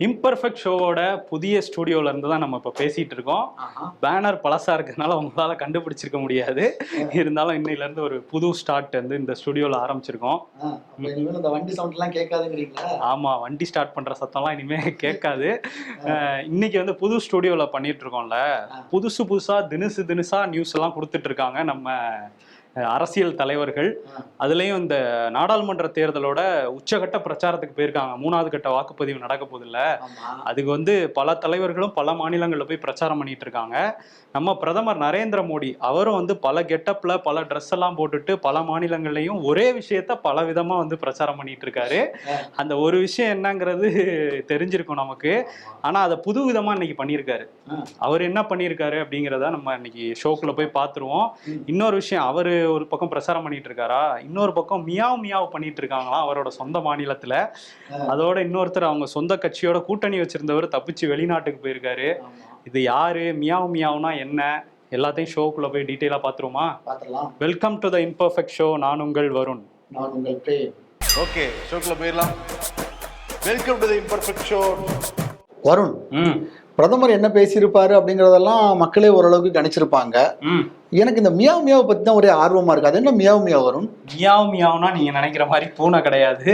Imperfect ஷோவோட புதிய ஸ்டூடியோல இருந்து தான் நம்ம இப்போ பேசிட்டு இருக்கோம். பேனர் பழசா இருக்கிறதுனால உங்களால கண்டுபிடிச்சிருக்க முடியாது. இருந்தாலும் இன்னையில இருந்து ஒரு புது ஸ்டார்ட் வந்து இந்த ஸ்டூடியோல ஆரம்பிச்சிருக்கோம். இனிமேல் இந்த வண்டி சவுண்ட் எல்லாம் கேட்காதுங்கிறீங்களா? ஆமா வண்டி ஸ்டார்ட் பண்ற சத்தம்லாம் இனிமே கேட்காது. இன்னைக்கு வந்து புது ஸ்டூடியோல பண்ணிட்டு இருக்கோம்ல. புதுசு புதுசா தினுசு தினுசா நியூஸ் எல்லாம் கொடுத்துட்டு இருக்காங்க நம்ம அரசியல் தலைவர்கள். அதுலயும் இந்த நாடாளுமன்ற தேர்தலோட உச்சகட்ட பிரச்சாரத்துக்கு போயிருக்காங்க. மூணாவது கட்ட வாக்குப்பதிவு நடக்க போதில்ல. அதுக்கு வந்து பல தலைவர்களும் பல மாநிலங்களில் போய் பிரச்சாரம் பண்ணிட்டு இருக்காங்க. நம்ம பிரதமர் நரேந்திர மோடி அவரும் வந்து பல கெட்டப்ல பல ட்ரெஸ் எல்லாம் போட்டுட்டு பல மாநிலங்கள்லயும் ஒரே விஷயத்த பல விதமா வந்து பிரச்சாரம் பண்ணிட்டு இருக்காரு. அந்த ஒரு விஷயம் என்னங்கிறது தெரிஞ்சிருக்கும் நமக்கு. ஆனா அதை புது விதமா இன்னைக்கு பண்ணியிருக்காரு. அவர் என்ன பண்ணியிருக்காரு அப்படிங்கிறத நம்ம இன்னைக்கு ஷோக்குள்ள போய் பார்த்துருவோம். இன்னொரு விஷயம் அவரு ஒரு பக்கம் பிரச்சாரம் பண்ணிட்டு இருக்காரா இன்னொரு பக்கம் மியாவ் மியாவ் பண்ணிட்டு இருக்காங்களாம் அவரோட சொந்த மாநிலத்துல. அதோட இன்னொருத்தர் அவங்க சொந்த கட்சியோட கூட்டணி வச்சிருந்தவர் தப்பிச்சு வெளிநாட்டுக்கு போயிருக்காரு. இது யாரு? மியாவ் மியாவ்னா என்ன? எல்லாத்தையும் ஷோக்குள்ள போய் டீட்டெயிலா பாத்திரலாம். Welcome to the imperfect show நான் உங்கள் வருண். நான் உங்கள் பிரேம். ஓகே ஷோக்குள்ள போயிடலாம். Welcome to the imperfect show Varun ம். பிரதமர் என்ன பேசியிருப்பாரு அப்படிங்கறதெல்லாம் மக்களே ஓரளவுக்கு கணிச்சிருப்பாங்க. ம். எனக்கு இந்த மியாவ் மியாவை பத்தி தான் ஒரே ஆர்வமா இருக்கு. அது என்ன மியாவ் மியாவ் வரும் மியாவ் மியாவ்னா நீங்க நினைக்கிற மாதிரி பூனை கிடையாது.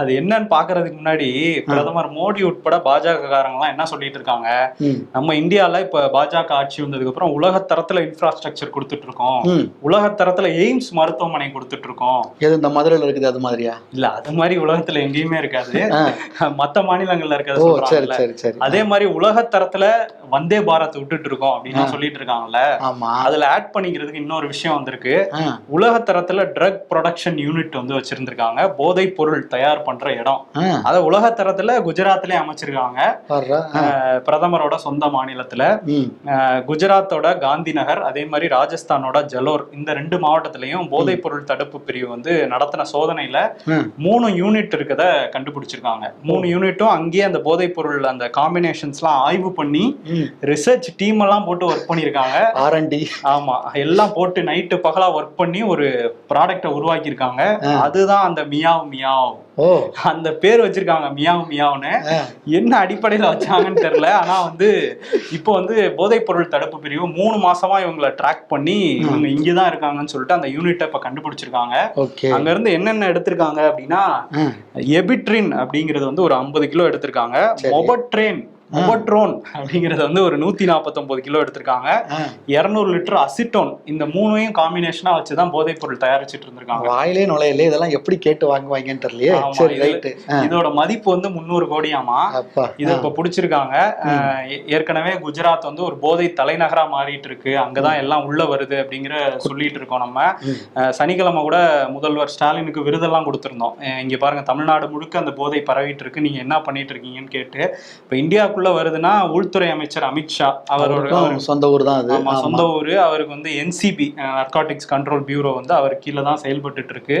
அது என்னன்னு பாக்குறதுக்கு முன்னாடி பிரதமர் மோடி உட்பட பாஜக காரங்களாம் என்ன சொல்லிட்டு இருக்காங்க நம்ம இந்தியால இப்ப பாஜக ஆட்சி வந்ததுக்கு அப்புறம் உலக தரத்துல இன்ஃப்ராஸ்ட்ரக்சர் கொடுத்துட்டு இருக்கோம். உலக தரத்துல எய்ம்ஸ் மருத்துவமனை கொடுத்துட்டு இருக்கோம் எது இந்த மதுரையில இருக்குது அது மாதிரியா? இல்ல அது மாதிரி உலகத்துல எங்கேயுமே இருக்காது. மத்த மாநிலங்கள்ல சரி அதே மாதிரி உலக தரத்துல வந்தே பாரத் விட்டுட்டு இருக்கோம் அப்படின்னு சொல்லிட்டு இருக்காங்கல்ல அதுல ஆட் பண்ணிக்கிறதுக்கு இன்னொரு விஷயம் வந்திருக்கு. உலக தரத்துல ட்ரக் ப்ரொடக்ஷன் யூனிட் வந்து வச்சிருந்திருக்காங்க. போதைப் பொருள் தயார் பண்ற இடம். அத உலக தரத்துல குஜராத்லயே அமைச்சிருக்காங்க பிரதமரோட சொந்த மாநிலத்துல. குஜராத்தோட காந்தி நகர் அதே மாதிரி ராஜஸ்தானோட ஜலோர் இந்த ரெண்டு மாவட்டத்திலையும் போதைப் பொருள் தடுப்பு பிரிவு வந்து நடத்தின சோதனையில. மூணு யூனிட் இருக்கத கண்டுபிடிச்சிருக்காங்க. மூணு யூனிட்டும் அங்கேயே அந்த போதைப் பொருள் அந்த காம்பினேஷன்ஸ்லாம் ஆய்வு பண்ணி. ரிசர்ச் டீம் எல்லாம் போட்டு ஒர்க் பண்ணியிருக்காங்க. ஆரண்டி ஆமா. எல்லாம் போட்டு நைட்டு பகலா ஒர்க் பண்ணி ஒரு ப்ராடக்ட உருவாக்கியிருக்காங்க. அதுதான் அந்த மியாவ் மியாவ். அந்த பேர் வச்சிருக்காங்க மியாவ் மியாவ்னு. என்ன அடிப்படையில வச்சாங்கன்னு தெரியல. ஆனா வந்து இப்போ வந்து போதைப் பொருள் தடுப்பு பிரிவு மூணு மாசமா இவங்களை ட்ராக் பண்ணி இவங்க இங்கதான் இருக்காங்கன்னு சொல்லிட்டு அந்த யூனிட்டை இப்ப கண்டுபிடிச்சிருக்காங்க. அங்க இருந்து என்னென்ன எடுத்திருக்காங்க அப்படின்னா எபிட்ரின் அப்படிங்கிறது வந்து ஒரு ஐம்பது கிலோ எடுத்திருக்காங்க. மொபட்ரேன் மொபட்ரோன் அப்படிங்கிறது வந்து ஒரு நூத்தி நாற்பத்தொன்பது கிலோ எடுத்திருக்காங்க. இருநூறு லிட்டர் அசிட்டோன் இந்த மூணையும் காம்பினேஷனா வச்சுதான் போதைப் பொருள் தயாரிச்சிட்டு இருந்திருக்காங்க. வாயிலே நுழையல இதெல்லாம் எப்படி கேட்டு வாங்குவாங்கன்னு தெரியலையே. சரி ரைட்டு. இதோட மதிப்பு வந்து முந்நூறு கோடியாமா? இதை இப்ப புடிச்சிருக்காங்க. ஏற்கனவே குஜராத் வந்து ஒரு போதை தலைநகரா மாறிட்டு இருக்கு அங்கதான் எல்லாம் உள்ள வருது அப்படிங்கிற சொல்லிட்டு இருக்கோம் நம்ம. சனிக்கிழமை கூட முதல்வர் ஸ்டாலினுக்கு விருதெல்லாம் கொடுத்திருந்தோம். இங்க பாருங்க தமிழ்நாடு முழுக்க அந்த போதை பரவிட்டு இருக்கு. நீங்க என்ன பண்ணிட்டு இருக்கீங்கன்னு கேட்டு இப்ப இந்தியாவுக்குள்ள வருதுன்னா உள்துறை அமைச்சர் அமித்ஷா அவரோட சொந்த ஊர் தான் அது. சொந்த ஊரு. அவருக்கு வந்து என்சிபி நர்காட்டிக்ஸ் கண்ட்ரோல் பியூரோ வந்து அவர் கீழே தான் செயல்பட்டுட்டு இருக்கு.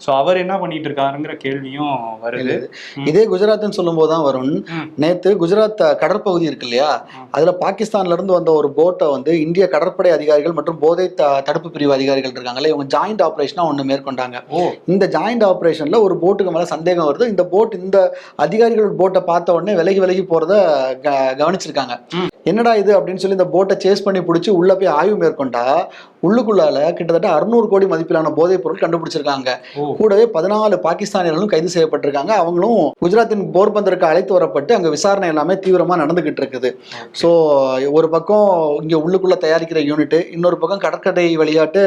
ஸோ அவர் என்ன பண்ணிட்டு இருக்காருங்கிற கேள்வியும் வருது. இதே குஜராத்னு சொல்லும்போது தான் வரும். நேத்து குஜராத் கடற்பகுதி இருக்கு இல்லையா. அதுல பாகிஸ்தான்ல இருந்து வந்த ஒரு போட்டை வந்து இந்திய கடற்படை அதிகாரிகள் மற்றும் போதை தடுப்பு பிரிவு அதிகாரிகள் இருக்காங்கல்ல இவங்க ஜாயிண்ட் ஆபரேஷனா ஒண்ணு மேற்கொண்டாங்க ஓ இந்த ஜாயிண்ட் ஆபரேஷன்ல ஒரு போட்டுக்கு மேல சந்தேகம் வருது இந்த போட் இந்த அதிகாரிகள் போட்டை பார்த்த உடனே விலகி விலகி போறத க- கவனிச்சிருக்காங்க. என்னடா இது அப்படின்னு சொல்லி இந்த போட்டை சேஸ் பண்ணி பிடிச்சி உள்ள போய் ஆய்வு மேற்கொண்டா உள்ளுக்குள்ளால கிட்டத்தட்ட அறுநூறு கோடி மதிப்பிலான போதைப் பொருள் கண்டுபிடிச்சிருக்காங்க. கூடவே பதினாலு பாகிஸ்தானியர்களும் கைது செய்யப்பட்டிருக்காங்க. அவங்களும் குஜராத்தின் போர்பந்தருக்கு அழைத்து வரப்பட்டு அங்க விசாரணை எல்லாமே தீவிரமா நடந்துகிட்டு இருக்குது. ஸோ ஒரு பக்கம் இங்க உள்ளுக்குள்ள தயாரிக்கிற யூனிட் இன்னொரு பக்கம் கடற்கரை விளையாட்டு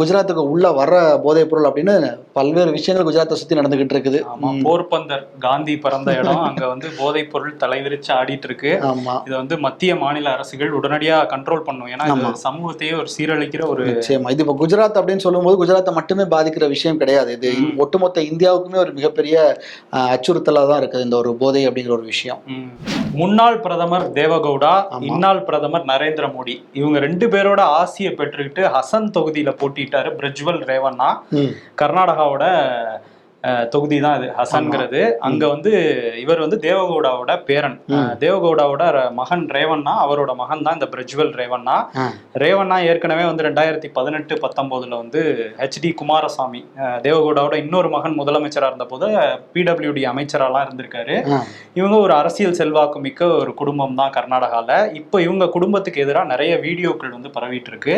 குஜராத்துக்கு உள்ள வர போதைப் பொருள் அப்படின்னு பல்வேறு விஷயங்கள் குஜராத்தை சுத்தி நடந்துகிட்டு இருக்குது. போர்பந்தர் காந்தி பிறந்த இடம். அங்க வந்து போதைப் பொருள் தலைவிரிச்சு ஆடிட்டு இருக்கு. ஆமா. இதை வந்து மத்திய மாநில அரசுகள் உடனடியா கண்ட்ரோல் பண்ணும் ஏன்னா. சமூகத்தையே ஒரு சீரழிக்கிற ஒரு நிச்சயமா இது இப்போ குஜராத் அப்படின்னு சொல்லும்போது குஜராத்தை மட்டுமே பாதிக்கிற விஷயம் கிடையாது இது. ஒட்டுமொத்த இந்தியாவுக்குமே ஒரு மிகப்பெரிய அஹ், அச்சுறுத்தலா தான் இருக்குது இந்த ஒரு போதை அப்படிங்கிற ஒரு விஷயம். முன்னாள் பிரதமர் தேவகவுடா ஆமா. இன்னாள் பிரதமர் நரேந்திர மோடி இவங்க ரெண்டு பேரோட ஆசையை பெற்றுக்கிட்டு ஹசன் தொகுதியில போட்டிட்டாரு பிரஜ்வல் ரேவண்ணா கர்நாடகாவோட தொகுதி தான் இது ஹசன்ங்கிறது. அங்க வந்து இவர் வந்து தேவகவுடாவோட பேரன். தேவகவுடாவோட மகன் ரேவண்ணா அவரோட மகன் தான் இந்த பிரஜ்வல் ரேவண்ணா. ரேவண்ணா ஏற்கனவே வந்து ரெண்டாயிரத்தி பதினெட்டு பத்தொன்பதுல வந்து ஹெச்டி குமாரசாமி தேவகவுடாவோட இன்னொரு மகன் முதலமைச்சரா இருந்தபோது பிடபிள்யூடி அமைச்சராலாம் இருந்திருக்காரு. இவங்க ஒரு அரசியல் செல்வாக்கு மிக்க ஒரு குடும்பம் தான் கர்நாடகால. இப்போ இவங்க குடும்பத்துக்கு எதிராக நிறைய வீடியோக்கள் வந்து பரவிட்டு இருக்கு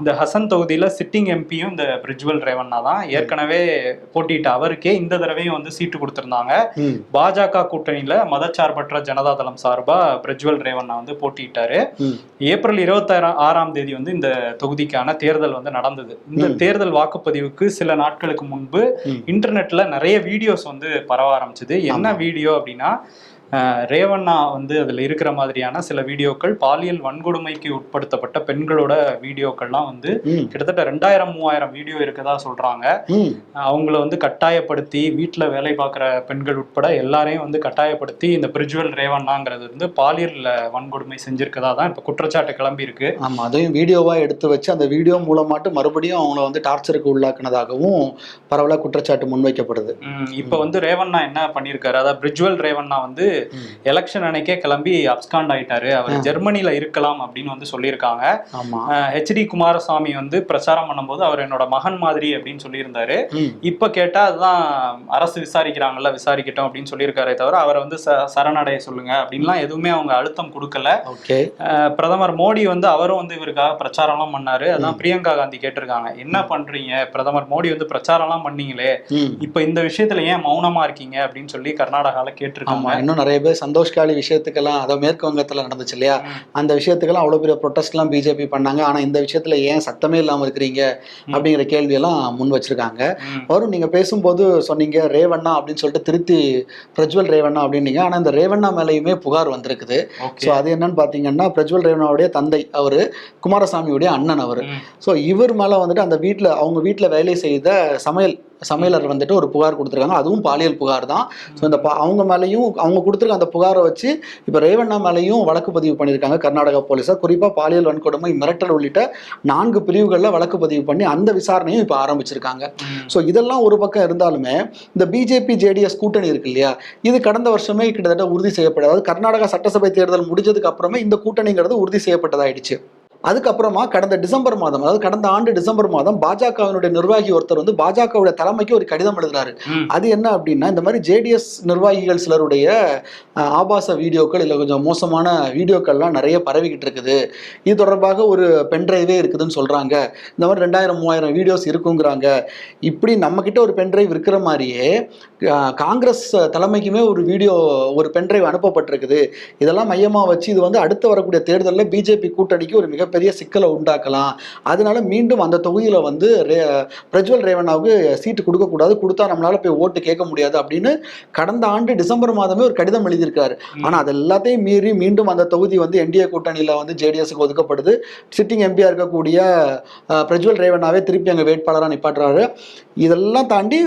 இந்த ஹசன் தொகுதியில சிட்டிங் எம்பியும் இந்த பிரிஜ்வல் ரேவண்ணா தான் ஏற்கனவே போட்டியிட்ட அவருக்கே இந்த தடவையும் வந்து சீட்டு கொடுத்திருந்தாங்க. பாஜக கூட்டணியில மதச்சார்பற்ற ஜனதா தளம் சார்பா பிரஜ்வல் ரேவண்ணா வந்து போட்டியிட்டாரு. ஏப்ரல் இருபத்தாறாம் ஆறாம் தேதி வந்து இந்த தொகுதிக்கான தேர்தல் வந்து நடந்தது. இந்த. தேர்தல் வாக்குப்பதிவுக்கு சில நாட்களுக்கு முன்பு. இன்டர்நெட்ல நிறைய வீடியோஸ் வந்து பரவ ஆரம்பிச்சது. என்ன வீடியோ அப்படின்னா ரேவண்ணா வந்து அதுல இருக்கிற மாதிரியான சில வீடியோக்கள் பாலியல் வன்கொடுமைக்கு உட்படுத்தப்பட்ட பெண்களோட வீடியோக்கள்லாம் வந்து கிட்டத்தட்ட ரெண்டாயிரம் மூவாயிரம் வீடியோ இருக்கதா சொல்றாங்க. அவங்கள வந்து கட்டாயப்படுத்தி வீட்டில் வேலை பார்க்குற பெண்கள் உட்பட எல்லாரையும் வந்து கட்டாயப்படுத்தி இந்த பிரிஜுவல் ரேவண்ணாங்கிறது வந்து பாலியல் வன்கொடுமை செஞ்சிருக்கதா தான் இப்போ குற்றச்சாட்டு கிளம்பி இருக்கு ஆமா அதையும் வீடியோவா எடுத்து வச்சு அந்த வீடியோ மூலமாட்டு மறுபடியும் அவங்கள வந்து டார்ச்சருக்கு உள்ளாக்குனதாகவும் பரவலா குற்றச்சாட்டு முன்வைக்கப்படுது. இப்போ வந்து ரேவண்ணா என்ன பண்ணியிருக்காரு? அதாவது பிரிஜுவல் ரேவண்ணா வந்து. எலெக்ஷன் அன்னைக்கே கிளம்பி அப்ஸ்காண்ட் ஆயிட்டாரு. அவர் ஜெர்மனில இருக்கலாம் அப்படின்னு வந்து சொல்லியிருக்காங்க. ஹெச்டி குமாரசாமி வந்து பிரச்சாரம் பண்ணும்போது அவர் என்னோட மகன் மாதிரி அப்படின்னு சொல்லியிருந்தாரு. இப்ப கேட்டா அதுதான் அரசு விசாரிக்கிறாங்கல்ல விசாரிக்கட்டும் அப்படின்னு சொல்லியிருக்காரே தவிர அவரை வந்து சரணடைய சொல்லுங்க அப்படின்லாம் எதுவுமே அவங்க அழுத்தம் கொடுக்கல. பிரதமர் மோடி வந்து அவரும் வந்து இவருக்காக பிரச்சாரம்லாம் பண்ணாரு. அதான் பிரியங்கா காந்தி கேட்டிருக்காங்க. என்ன பண்றீங்க? பிரதமர் மோடி வந்து பிரச்சாரம்லாம் பண்ணீங்களே. இப்ப இந்த விஷயத்துல ஏன் மௌனமா இருக்கீங்க அப்படின்னு சொல்லி கர்நாடகால கேட்டிருக்காங்க. இன்னும் நிறைய பேர் சந்தோஷ்காலி விஷயத்துக்கெல்லாம் அதை மேற்கு வங்கத்துல நடந்துச்சு இல்லையா. அந்த விஷயத்துக்கெல்லாம் அவ்வளவு பெரிய ப்ரொட்டஸ்ட்லாம் பிஜேபி பண்ணாங்க. ஆனா இந்த விஷயத்துல ஏன் சத்தமே இல்லாம இருக்கிறீங்க? அப்படிங்கிற கேள்வியெல்லாம் முன் வச்சிருக்காங்க. வரும் நீங்க பேசும்போது சொன்னீங்க ரேவண்ணா அப்படின்னு சொல்லிட்டு திருத்தி பிரஜ்வல் ரேவண்ணா அப்படின்னீங்க ஆனா இந்த ரேவண்ணா மேலேயுமே புகார் வந்திருக்குது. ஸோ அது என்னன்னு பார்த்தீங்கன்னா பிரஜ்வல் ரேவண்ணாவுடைய தந்தை அவர் குமாரசாமியுடைய அண்ணன் அவர். ஸோ இவர் மேலே வந்துட்டு அந்த வீட்டில் அவங்க வீட்டில் வேலை செய்த சமையல் சமையலர் வந்துட்டு ஒரு புகார் கொடுத்துருக்காங்க. அதுவும் பாலியல் புகார் தான். ஸோ இந்த அவங்க மேலேயும் அவங்க கொடுத்துருக்க அந்த புகாரை வச்சு இப்போ ரேவண்ணா மேலேயும் வழக்கு பதிவு பண்ணியிருக்காங்க கர்நாடகா போலீஸார். குறிப்பாக பாலியல் வன்கொடுமை மிரட்டல் உள்ளிட்ட நான்கு பிரிவுகளில் வழக்கு பதிவு பண்ணி அந்த விசாரணையும் இப்போ ஆரம்பிச்சிருக்காங்க. ஸோ இதெல்லாம் ஒரு பக்கம் இருந்தாலுமே இந்த பிஜேபி ஜேடிஎஸ் கூட்டணி இருக்கு இல்லையா? இது கடந்த வருஷமே கிட்டத்தட்ட உறுதி செய்யப்பட்டது. அதாவது கர்நாடகா சட்டசபை தேர்தல் முடிஞ்சதுக்கு அப்புறமே இந்த கூட்டணிங்கிறது உறுதி செய்யப்பட்டதாயிடுச்சு. அதுக்கப்புறமா கடந்த டிசம்பர் மாதம் அதாவது கடந்த ஆண்டு டிசம்பர் மாதம் பாஜகவினுடைய நிர்வாகி ஒருத்தர் வந்து பாஜகவுடைய தலைமைக்கு ஒரு கடிதம் எழுதுறாரு. அது என்ன அப்படின்னா இந்த மாதிரி ஜேடிஎஸ் நிர்வாகிகள் சிலருடைய ஆபாச வீடியோக்கள் இல்லை கொஞ்சம் மோசமான வீடியோக்கள்லாம் நிறைய பரவிக்கிட்டு இருக்குது. இது தொடர்பாக ஒரு பென்ட்ரைவே இருக்குதுன்னு சொல்றாங்க. இந்த மாதிரி ரெண்டாயிரம் மூவாயிரம் வீடியோஸ் இருக்குங்கிறாங்க. இப்படி நம்மக்கிட்ட ஒரு பென்ட்ரைவ் இருக்கிற மாதிரியே காங்கிரஸ் தலைமைக்குமே ஒரு வீடியோ ஒரு பென்ட்ரைவ் அனுப்பப்பட்டிருக்குது. இதெல்லாம் மையமாக வச்சு இது வந்து அடுத்து வரக்கூடிய தேர்தலில் பிஜேபி கூட்டணிக்கு ஒரு மிகப்பெரிய சிக்கலை உண்டாக்கலாம். அதனால மீண்டும் அந்த தொகுதியில் வந்து பிரஜ்வல் ரேவண்ணாவுக்கு சீட்டு கொடுக்கக்கூடாது. கொடுத்தா நம்மளால போய் ஓட்டு கேட்க முடியாது அப்படின்னு கடந்த ஆண்டு டிசம்பர் மாதமே ஒரு கடிதம் எழுதியிருக்காரு. ஆனால் அது எல்லாத்தையும் மீறி மீண்டும் அந்த தொகுதி வந்து என்டிஏ கூட்டணியில் வந்து ஜேடிஎஸ்க்கு ஒதுக்கப்படுது. சிட்டிங் எம்பியாக இருக்கக்கூடிய பிரஜ்வல் ரேவண்ணாவே திருப்பி அங்கே வேட்பாளராக நிப்பாட்டுறாரு. இதெல்லாம் தாண்டி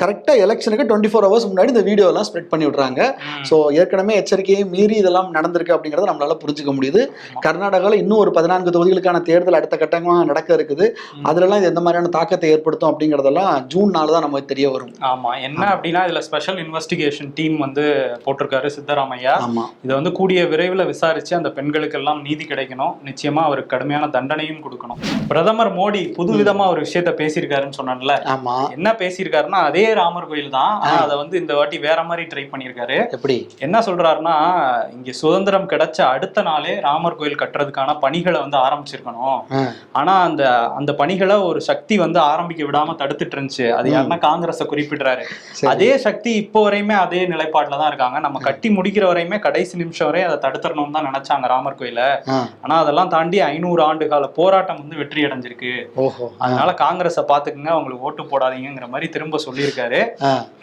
கரெக்டாக எலெக்ஷனுக்கு டுவெண்ட்டி ஃபோர் ஹவர்ஸ் முன்னாடி இந்த வீடியோலாம் ஸ்ப்ரெட் பண்ணி விட்றாங்க. ஸோ ஏற்கனவே எச்சரிக்கையை மீறி இதெல்லாம் நடந்திருக்கு அப்படிங்கிறத நம்மளால புரிஞ்சுக்க முடியுது. கர்நாடகாவில் இன்னும் ஒரு பதினான்கு தொகுதிகளுக்கான தேர்தல் அடுத்த கட்டமாக நடக்க இருக்குது. அதுலலாம் இது எந்த மாதிரியான தாக்கத்தை ஏற்படுத்தும் அப்படிங்கிறதெல்லாம் ஜூன் நாள் தான் நமக்கு தெரிய வரும். ஆமா. என்ன அப்படின்னா இதுல ஸ்பெஷல் இன்வெஸ்டிகேஷன் டீம் வந்து போட்டிருக்காரு சித்தராமையா. ஆமா. இதை வந்து கூடிய விரைவில் விசாரிச்சு அந்த பெண்களுக்கெல்லாம் நீதி கிடைக்கணும். நிச்சயமா அவருக்கு கடுமையான தண்டனையும் கொடுக்கணும். பிரதமர் மோடி புதுவிதமா ஒரு விஷயத்த பேசியிருக்காருன்னு சொன்னேன்ல. ஆமா. என்ன பேசியிருக்காருன்னா அதே ராமர் கோயில் தான். ஆனா அதை வந்து இந்த வாட்டி வேற மாதிரி ட்ரை பண்ணியிருக்காரு. எப்படி? என்ன சொல்றாருன்னா இங்க சுதந்திரம் கிடைச்ச அடுத்த நாளே ராமர் கோயில் கட்டுறதுக்கான பணிகளை வந்து ஆரம்பிச்சிருக்கணும். ஆனா அந்த அந்த பணிகளை ஒரு சக்தி வந்து ஆரம்பிக்க விடாம தடுத்துட்டு இருந்துச்சு. அது யாருன்னா காங்கிரஸை குறிப்பிடுறாரு. அதே சக்தி இப்போ வரையுமே அதே நிலைப்பாட்டுல தான் இருக்காங்க. நம்ம கட்டி முடிக்கிற வரையுமே கடைசி நிமிஷம் வரை அதை தடுத்துடணும்னு தான் நினைச்சாங்க ராமர் கோயில ஆனா அதெல்லாம் தாண்டி ஐநூறு ஆண்டு கால போராட்டம் வந்து வெற்றி அடைஞ்சிருக்கு. அதனால காங்கிரஸை பாத்துக்குங்க அவங்களுக்கு ஓட்டு போடாதீங்கிற மாதிரி திரும்ப சொல்லியிருக்காரு.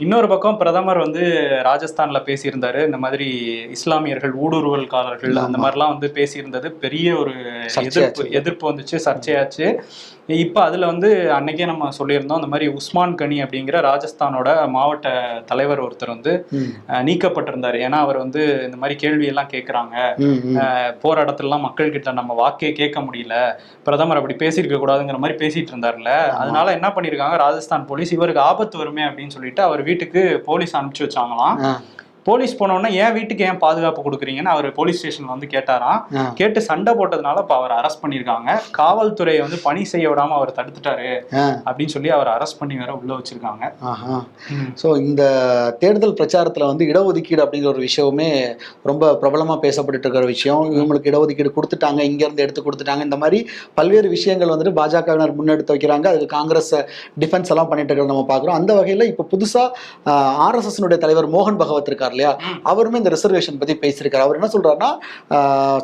இன்னொரு பக்கம் பிரதமர் வந்து ராஜஸ்தான்ல பேசியிருந்தாரு. இந்த மாதிரி இஸ்லாமியர்கள் ஊடுருவல்காரர்கள் அந்த. மாதிரிலாம் வந்து பேசியிருந்தது. பெரிய ஒரு. எதிர்ப்பு எதிர்ப்பு வந்துச்சு சர்ச்சையாச்சு. இப்போ அதுல வந்து அன்னைக்கே நம்ம சொல்லியிருந்தோம் அந்த மாதிரி உஸ்மான் கனி அப்படிங்கிற ராஜஸ்தானோட மாவட்ட தலைவர் ஒருத்தர் வந்து நீக்கப்பட்டிருந்தாரு. ஏன்னா அவர் வந்து இந்த மாதிரி கேள்வி எல்லாம் கேட்கறாங்க இடத்துலலாம் மக்கள் கிட்ட நம்ம வாக்கே கேட்க முடியல. பிரதமர் அப்படி பேசியிருக்க கூடாதுங்கிற மாதிரி பேசிட்டு இருந்தாருல்ல. அதனால என்ன பண்ணிருக்காங்க ராஜஸ்தான் போலீஸ் இவருக்கு ஆபத்து வருமே அப்படின்னு சொல்லிட்டு அவர் வீட்டுக்கு போலீஸ் அனுப்பிச்சு வச்சாங்களாம். போலீஸ் போனோடனே ஏன் வீட்டுக்கு ஏன் பாதுகாப்பு கொடுக்குறீங்கன்னு அவர் போலீஸ் ஸ்டேஷன்ல வந்து கேட்டாராம். கேட்டு சண்டை போட்டதுனால இப்ப அவர் அரெஸ்ட் பண்ணிருக்காங்க காவல்துறையை வந்து பணி செய்ய விடாம அவர் தடுத்துட்டாரு அப்படின்னு சொல்லி அவர் அரெஸ்ட் பண்ணி வேற உள்ள வச்சிருக்காங்க. ஸோ இந்த தேர்தல் பிரச்சாரத்தில் வந்து இடஒதுக்கீடு அப்படிங்கிற ஒரு விஷயமே ரொம்ப பிரபலமாக பேசப்பட்டு இருக்கிற விஷயம். இவங்களுக்கு இடஒதுக்கீடு கொடுத்துட்டாங்க இங்கேருந்து எடுத்து கொடுத்துட்டாங்க. இந்த மாதிரி பல்வேறு விஷயங்கள் வந்துட்டு பாஜகவினர் முன்னெடுத்து வைக்கிறாங்க. அதுக்கு காங்கிரஸ் டிஃபென்ஸ் எல்லாம் பண்ணிட்டு இருக்கிறத நம்ம பார்க்குறோம். அந்த வகையில் இப்போ புதுசாக ஆர்எஸ்எஸ்னுடைய தலைவர் மோகன் பகவத் இருக்கார் இல்லையா. அவருமே இந்த ரிசர்வேஷன் பற்றி பேசியிருக்காரு அவர் என்ன சொல்றாருன்னா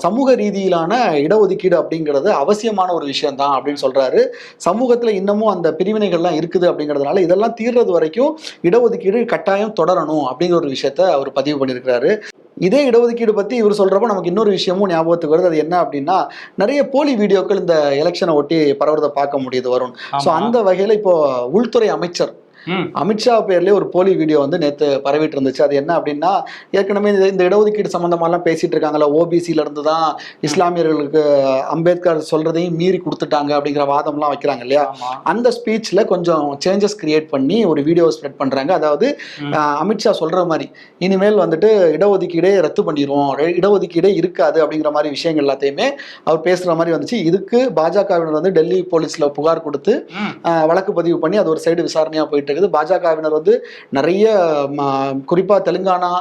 சமூக ரீதியிலான இடஒதுக்கீடு அப்படிங்கிறது அவசியமான ஒரு விஷயம் தான் அப்படின்னு சொல்றாரு சமூகத்தில் இன்னமும் அந்த பிரிவினைகள்லாம் இருக்குது அப்படிங்கிறதுனால இதெல்லாம் தீர்றது வரைக்கும் இடஒதுக்கீடு கட்டாயம் தொடரணும் அப்படிங்கிற ஒரு விஷயத்த அவர் பதிவு பண்ணியிருக்கிறாரு இதே இடஒதுக்கீடு பத்தி இவர் சொல்றப்ப நமக்கு இன்னொரு விஷயமும் ஞாபகத்துக்கு வருது அது என்ன அப்படின்னா நிறைய போலி வீடியோக்கள் இந்த எலெக்ஷனை ஒட்டி பரவுறதை பார்க்க முடியுது வரும் ஸோ. அந்த வகையில இப்போ உள்துறை அமைச்சர். அமித்ஷா பேர்லயே ஒரு போலி வீடியோ வந்து நேத்து பரவிட்டு இருந்துச்சு அது என்ன அப்படின்னா ஏற்கனவே இந்த- இந்த இடஒதுக்கீடு சம்பந்தமாலாம் பேசிட்டு இருக்காங்கல்ல ஓபிசில இருந்து தான் இஸ்லாமியர்களுக்கு அம்பேத்கர் சொல்றதையும் மீறி கொடுத்துட்டாங்க அப்படிங்கிற வாதம்லாம் வைக்கிறாங்க இல்லையா? அந்த ஸ்பீச்ல கொஞ்சம் சேஞ்சஸ் கிரியேட் பண்ணி ஒரு வீடியோ ஸ்ப்ரெட் பண்றாங்க. அதாவது அமித்ஷா சொல்ற மாதிரி இனிமேல் வந்துட்டு இடஒதுக்கீடே ரத்து பண்ணிடுவோம் இடஒதுக்கீடே இருக்காது அப்படிங்கிற மாதிரி விஷயங்கள் எல்லாத்தையுமே அவர் பேசுற மாதிரி வந்துச்சு. இதுக்கு பாஜகவினர் வந்து டெல்லி போலீஸ்ல புகார் கொடுத்து வழக்கு பதிவு பண்ணி அது ஒரு சைடு விசாரணையா போயிட்டு இருக்குது. பாஜகவினர் வந்து நிறைய ம, குறிப்பா தெலுங்கானா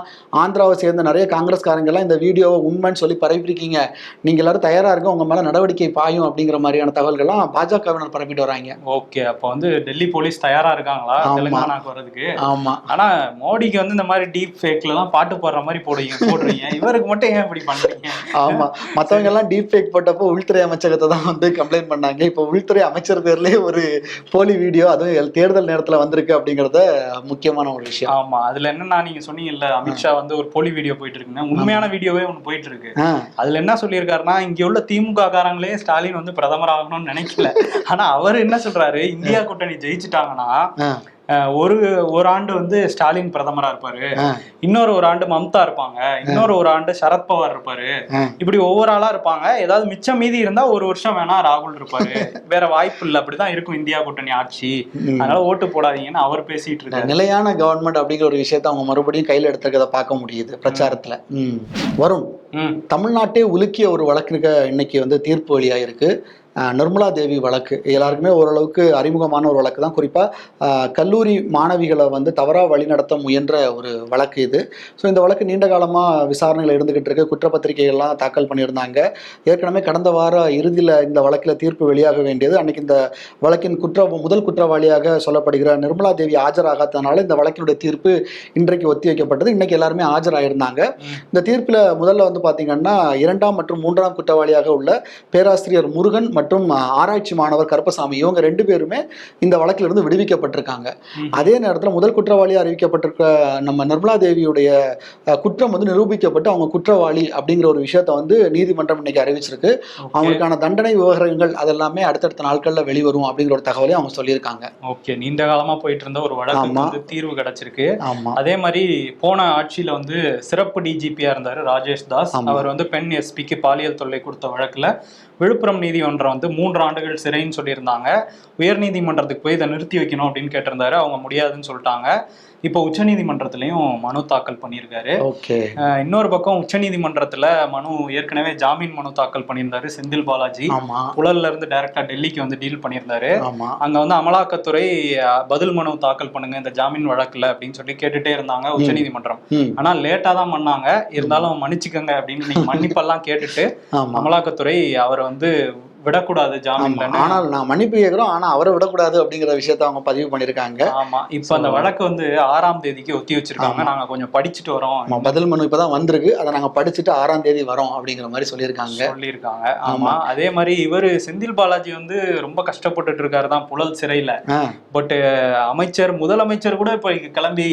ஆந்திராவை சேர்ந்த நிறைய காங்கிரஸ்காரங்க எல்லாம் இந்த வீடியோவை உண்மைன்னு சொல்லி பரப்பிருக்கீங்க நீங்க எல்லாரும் தயாரா இருக்க உங்க மேல நடவடிக்கை பாயும் அப்படிங்கிற மாதிரியான தகவல்கள்லாம் பாஜகவினர் பரப்பிட்டு வராங்க. ஓகே. அப்போ வந்து டெல்லி போலீஸ் தயாரா இருக்காங்களா. தெலுங்கானாக்கு வர்றதுக்கு? ஆமா. ஆனா மோடிக்கு வந்து இந்த மாதிரி டீப் ஃபேக்ல எல்லாம் பாட்டு போடுற மாதிரி போடுவீங்க போடுறீங்க. இவருக்கு மட்டும் ஏன் இப்படி பண்றீங்க? ஆமா. மத்தவங்க எல்லாம் டீப் ஃபேக் போட்டப்போ உள்துறை அமைச்சகத்தை தான் வந்து கம்ப்ளைண்ட் பண்ணாங்க. இப்போ உள்துறை அமைச்சர் பேர்லயே ஒரு போலி வீடியோ அதுவும் தேர்தல் நேரத்துல வந்திருக்கு. அப்படிங்கறத முக்கியமான ஒரு விஷயம். ஆமா அதுல என்னன்னா நீங்க சொன்னீங்கல்ல அமித்ஷா வந்து ஒரு போலி வீடியோ போயிட்டு இருக்குன்னு. உண்மையான வீடியோவே ஒண்ணு போயிட்டு இருக்கு. அதுல என்ன சொல்லியிருக்காருன்னா இங்க உள்ள திமுக காரங்களே ஸ்டாலின் வந்து பிரதமர் ஆகணும்னு நினைக்கல. ஆனா அவர் என்ன சொல்றாரு? இந்தியா கூட்டணி ஜெயிச்சுட்டாங்கன்னா ஒரு ஒரு ஆண்டு வந்து ஸ்டாலின் பிரதமரா இருப்பாரு. இன்னொரு ஒரு ஆண்டு மம்தா இருப்பாங்க. இன்னொரு ஒரு ஆண்டு சரத்பவார் இருப்பாரு. இப்படி ஒவ்வொரு ஆளா இருப்பாங்க. ஏதாவது மிச்சம் மீதி இருந்தா ஒரு வருஷம் வேணா ராகுல் இருப்பாரு. வேற வாய்ப்பு இல்ல. அப்படிதான் இருக்கும் இந்தியா கூட்டணி ஆட்சி. அதனால ஓட்டு போடாதீங்கன்னு அவர் பேசிட்டு இருக்காரு. நிலையான கவர்மெண்ட் அப்படிங்கிற ஒரு விஷயத்த அவங்க மறுபடியும் கையில எடுத்துக்கிறத பார்க்க முடியுது பிரச்சாரத்துல. ம். வருண் ம். தமிழ்நாட்டே உலுக்கிய ஒரு வழக்குக்கு இன்னைக்கு வந்து தீர்ப்பு வழியாயிருக்கு அஹ், நிர்மலா தேவி வழக்கு. எல்லாருக்குமே ஓரளவுக்கு அறிமுகமான ஒரு வழக்கு தான். குறிப்பாக கல்லூரி மாணவிகளை வந்து தவறாக வழிநடத்த முயன்ற ஒரு வழக்கு இது. ஸோ இந்த வழக்கு நீண்ட காலமாக விசாரணையில் இருந்துகிட்டு இருக்கு. குற்றப்பத்திரிகைகள்லாம் தாக்கல் பண்ணியிருந்தாங்க. ஏற்கனவே கடந்த வார இறுதியில் இந்த வழக்கில் தீர்ப்பு வெளியாக வேண்டியது. அன்னைக்கு இந்த வழக்கின் குற்ற முதல் குற்றவாளியாக சொல்லப்படுகிற நிர்மலா தேவி ஆஜராகாதனால இந்த வழக்கினுடைய தீர்ப்பு இன்றைக்கு ஒத்தி வைக்கப்பட்டது. இன்னைக்கு எல்லாருமே ஆஜராயிருந்தாங்க. இந்த தீர்ப்பில் முதல்ல வந்து பார்த்தீங்கன்னா இரண்டாம் மற்றும் மூன்றாம் குற்றவாளியாக உள்ள பேராசிரியர் முருகன் மற்றும் அஹ், ஆராய்ச்சி மாணவர் கருப்பசாமி இவங்க ரெண்டு பேருமே இந்த வழக்கிலிருந்து விடுவிக்கப்பட்டிருக்காங்க. அதே நேரத்தில் முதல் குற்றவாளியாக அறிவிக்கப்பட்டிருக்க நம்ம நிர்மலா தேவியுடைய குற்றம் வந்து நிரூபிக்கப்பட்டு அவங்க குற்றவாளி அப்படிங்கிற ஒரு விஷயத்த வந்து நீதிமன்றம் இன்னைக்கு அறிவிச்சிருக்கு. அவங்களுக்கான தண்டனை விவகாரங்கள் அதெல்லாமே அடுத்தடுத்த நாட்களில் வெளிவரும் அப்படிங்கிற ஒரு தகவலையும் அவங்க சொல்லியிருக்காங்க ஓகே நீண்ட காலமா போயிட்டு இருந்த ஒரு வழக்கு. வந்து தீர்வு கிடைச்சிருக்கு அதே மாதிரி போன ஆட்சியில வந்து சிறப்பு டிஜிபியா இருந்தாரு ராஜேஷ் தாஸ். அவர் வந்து பெண் எஸ்பிக்கு பாலியல் தொல்லை கொடுத்த வழக்குல விழுப்புரம் நீதிமன்றம் வந்து மூன்று ஆண்டுகள் சிறைன்னு சொல்லியிருந்தாங்க. உயர்நீதிமன்றத்துக்கு போய் இதை நிறுத்தி வைக்கணும் அப்படின்னு கேட்டிருந்தாரு. அவங்க முடியாதுன்னு சொல்லிட்டாங்க. இப்போ உச்சநீதிமன்றத்திலையும் மனு தாக்கல் பண்ணியிருக்காரு. இன்னொரு பக்கம் உச்சநீதிமன்றத்துல மனு ஏற்கனவே ஜாமீன் மனு தாக்கல் பண்ணியிருந்தாரு செந்தில் பாலாஜி. புழல்ல இருந்து டைரக்டா டெல்லிக்கு வந்து டீல் பண்ணியிருந்தாரு. அங்க வந்து அமலாக்கத்துறை பதில் மனு தாக்கல் பண்ணுங்க இந்த ஜாமீன் வழக்குல அப்படின்னு சொல்லி கேட்டுட்டே இருந்தாங்க உச்சநீதிமன்றம் ஆனா லேட்டா தான் பண்ணாங்க. இருந்தாலும் மன்னிச்சுக்கோங்க அப்படின்னு நீங்க மன்னிப்பெல்லாம் கேட்டுட்டு அமலாக்கத்துறை அவரை வந்து விடக்கூடாது ஆமா ஜாமீன்ல ஆனால் நான் மன்னிப்பு கேட்கிறோம் ஆனா அவரை விடக்கூடாது அப்படிங்கிற விஷயத்த அவங்க பதிவு பண்ணிருக்காங்க ஆமா இப்ப அந்த வழக்கு வந்து ஆறாம் தேதிக்கு ஒத்தி வச்சிருக்காங்க. நாங்க கொஞ்சம் படிச்சுட்டு வரோம். பதில் மனு இப்பதான் வந்திருக்கு. அதை நாங்க படிச்சுட்டு ஆறாம் தேதி வரோம் அப்படிங்கிற மாதிரி சொல்லியிருக்காங்க. சொல்லியிருக்காங்க. ஆமா அதே மாதிரி இவரு செந்தில் பாலாஜி வந்து ரொம்ப கஷ்டப்பட்டுட்டு இருக்காரு தான் புழல் சிறையில. பட் அமைச்சர் முதலமைச்சர் கூட இப்ப கிளம்பி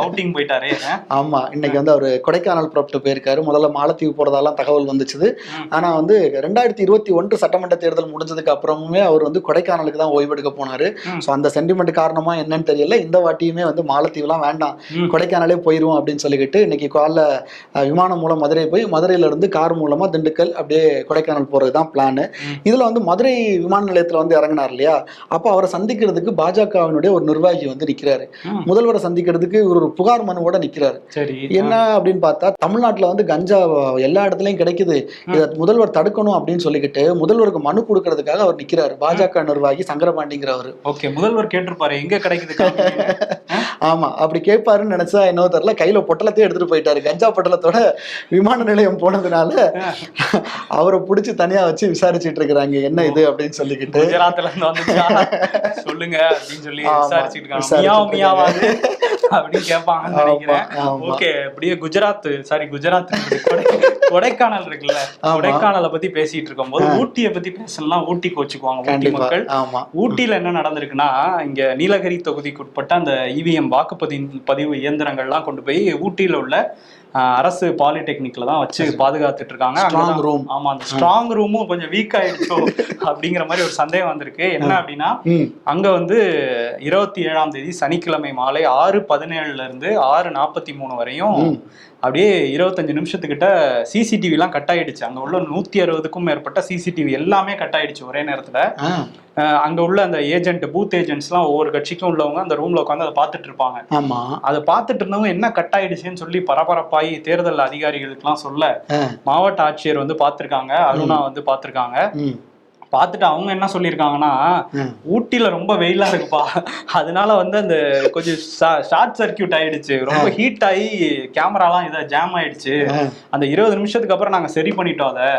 அவுட்டிங் போயிட்டாரு. ஆமா இன்னைக்கு வந்து அவர் கொடைக்கானல் புறப்பட்டு போயிருக்காரு. முதல்ல மாலத்தீவு போறதாலாம் தகவல் வந்துச்சுது. ம். ஆனா வந்து ரெண்டாயிரத்தி இருபத்தி ஒன்று சட்டமன்ற தேர்தல் முடிஞ்சதுக்கு அப்புறமுமே அவர் வந்து கொடைக்கானலுக்கு தான் ஓய்வெடுக்க போனாரு. ஸோ அந்த சென்டிமெண்ட் காரணமா என்னன்னு தெரியல. இந்த வாட்டியுமே வந்து மாலத்தீவுலாம் வேண்டாம். கொடைக்கானலே போயிருவோம் அப்படின்னு சொல்லிக்கிட்டு இன்னைக்கு காலைல விமானம் மூலம் மதுரை போய் மதுரையில இருந்து கார் மூலமா திண்டுக்கல் அப்படியே கொடைக்கானல் போறது தான் பிளான். இதுல வந்து மதுரை விமான நிலையத்துல வந்து இறங்கினார் இல்லையா? அப்போ அவரை சந்திக்கிறதுக்கு பாஜகவினுடைய ஒரு நிர்வாகி வந்து நிக்கிறாரு. முதல்வரை சந்திக்கிறதுக்கு ஒரு புகார் மனுவோட நிக்கிறாரு. சரி. என்ன அப்படின்னு பார்த்தா தமிழ்நாட்டுல வந்து கஞ்சா எல்லா இடத்துலயும் கிடைக்குது. இதை முதல்வர் தடுக்கணும் அப்படின்னு சொல்லிக்கிட்டு முதல்வருக்கு மனு கொடுக்கறதுக்காக அவர் நிக்கிறாரு. பாஜக நிர்வாகி சங்கரபாண்டிங்கிறவர். ஓகே முதல்வர் கேட்டிருப்பாரு. எங்க கிடைக்குது. ஆமா அப்படி கேட்பாருன்னு நினைச்சா என்னவோ தெரியல. கையில பொட்டலத்தையே எடுத்துட்டு போயிட்டாரு. கஞ்சா பொட்டலத்தோட விமான நிலையம் போனதுனால அவரை பிடிச்சி தனியா வச்சு விசாரிச்சுட்டு இருக்கிறாங்க. என்ன இது அப்படின்னு சொல்லிக்கிட்டு. குஜராத்ல இருந்து சொல்லுங்க அப்படின்னு சொல்லி அப்படின்னு நினைக்கிறேன். ஆமா. ஓகே அப்படியே குஜராத் சாரி குஜராத் கொடை- கொடைக்கானல் இருக்குல்ல. கொடைக்கானலை பத்தி பேசிட்டு இருக்கும்போது ஊட்டியை பத்தி பேசலாம் ஊட்டி கோச்சுக்குவாங்க ஊட்டி மக்கள். ஊட்டியில என்ன நடந்திருக்குன்னா இங்க நீலகிரி தொகுதிக்கு உட்பட்ட அந்த இவிஎம் வாக்குப்பதிவு பதிவு இயந்திரங்கள்லாம் கொண்டு போய் ஊட்டியில உள்ள அரசு பாலிடெக்னிக்ல தான் வச்சு பாதுகாத்துட்டு இருக்காங்க அங்கதான்- room. ஆமா அந்த ஸ்ட்ராங் ரூமும் கொஞ்சம் வீக் ஆயிடுச்சோ அப்படிங்கிற மாதிரி ஒரு சந்தேகம் வந்திருக்கு. என்ன அப்படின்னா அங்க வந்து இருபத்தி ஏழாம் தேதி சனிக்கிழமை மாலை ஆறு பதினேழுல இருந்து ஆறு நாற்பத்தி மூணு வரையும். அப்படியே இருபத்தஞ்சு நிமிஷத்துக்கிட்ட சிசிடிவி எல்லாம் கட் ஆயிடுச்சு. அங்க உள்ள நூத்தி அறுபதுக்கும் மேற்பட்ட சிசிடிவி எல்லாமே கட் ஆயிடுச்சு ஒரே நேரத்துல. அங்க உள்ள அந்த ஏஜென்ட் பூத் ஏஜென்ட்ஸ்லாம் ஒவ்வொரு கட்சிக்கும் உள்ளவங்க அந்த ரூம்ல உட்காந்து அதை பார்த்துட்டு இருப்பாங்க. ஆமா. அதை பார்த்துட்டு இருந்தவங்க என்ன கட் ஆயிடுச்சுன்னு சொல்லி பரபரப்பாகி தேர்தல் அதிகாரிகளுக்குலாம் சொல்ல மாவட்ட ஆட்சியர் வந்து பார்த்திருக்காங்க அருணா வந்து பார்த்திருக்காங்க. பார்த்துட்டு அவங்க என்ன சொல்லியிருக்காங்கன்னா. ஊட்டியில ரொம்ப வெயிலா இருக்குப்பா. அதனால வந்து அந்த கொஞ்சம் ஷார்ட் சர்க்கியூட் ஆயிடுச்சு. ரொம்ப ஹீட் ஆகி கேமராலாம் இதை ஜாம் ஆயிடுச்சு. அந்த இருபது நிமிஷத்துக்கு அப்புறம் நாங்க சரி பண்ணிட்டோம் அதை.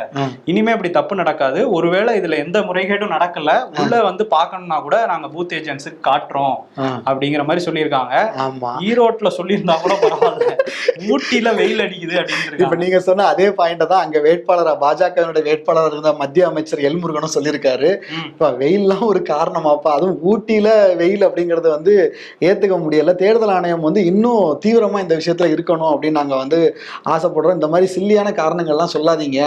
இனிமே இப்படி தப்பு நடக்காது. ஒருவேளை இதுல எந்த முறைகேடும் நடக்கல. உள்ள வந்து பார்க்கணும்னா கூட நாங்க பூத் ஏஜென்ட்ஸுக்கு காட்டுறோம் அப்படிங்கிற மாதிரி சொல்லியிருக்காங்க. ஈரோட்ல சொல்லியிருந்தா கூட பரவாயில்ல. ஊட்டியில வெயில் அடிக்குது அப்படின்னு இப்ப நீங்க சொன்ன அதே பாயிண்ட தான் அங்க வேட்பாளரா பாஜகவினுடைய வேட்பாளர் இருந்த மத்திய அமைச்சர் எல்முருகனும் சொல்லியிருக்காரு. இப்ப வெயில்லாம் ஒரு காரணமாப்பா. அதுவும் ஊட்டியில வெயில் அப்படிங்கறது வந்து ஏத்துக்க முடியல. தேர்தல் ஆணையம் வந்து இன்னும் தீவிரமா இந்த விஷயத்துல இருக்கணும் அப்படின்னு நாங்க வந்து ஆசைப்படுறோம். இந்த மாதிரி சில்லியான காரணங்கள்லாம் சொல்லாதீங்க.